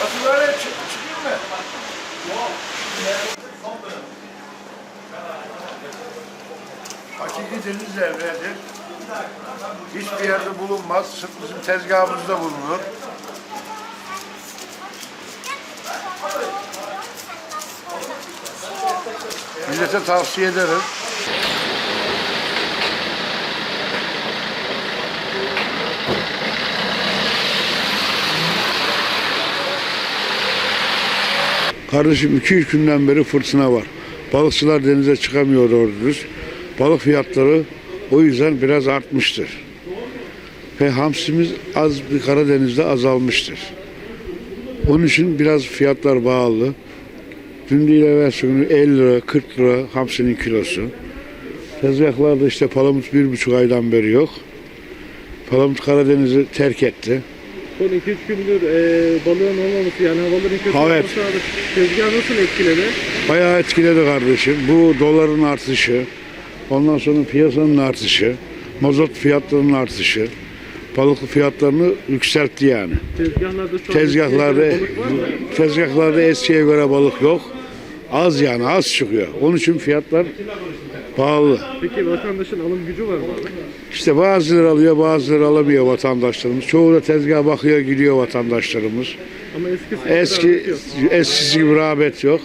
Nasıl böyle çık. Hakiki deniz zerredir. Hiçbir yerde bulunmaz. Sırf bizim tezgahımızda bulunur. Millete tavsiye ederim. Kardeşim 2-3 günden beri fırtına var. Balıkçılar denize çıkamıyor doğru dürüst. Balık fiyatları o yüzden biraz artmıştır. Ve hamsimiz az bir Karadeniz'de azalmıştır. Onun için biraz fiyatlar bağlı. Dün değil evvelsi günü 50 lira, 40 lira hamsinin kilosu. Tezgahlarda işte palamut bir buçuk aydan beri yok. Palamut Karadeniz'i terk etti. Son 2-3 gündür e, balığın olmaması yani havaların kötü Evet. olması abi tezgah nasıl etkiledi? Bayağı etkiledi kardeşim. Bu doların artışı, ondan sonra piyasanın artışı, mazot fiyatlarının artışı, balık fiyatlarını yükseltti yani. Tezgahlarda şu an Tezgahlarda balık var mı? tezgahlarda eskiye göre balık yok. Az yani az çıkıyor. Onun için fiyatlar pahalı. Peki vatandaşın alım gücü var mı abi? İşte bazıları alıyor, bazıları alamıyor vatandaşlarımız. Çoğu da tezgaha bakıyor, gidiyor vatandaşlarımız. Ama eskisi kadar Eski yok. eskisi gibi rağbet yok.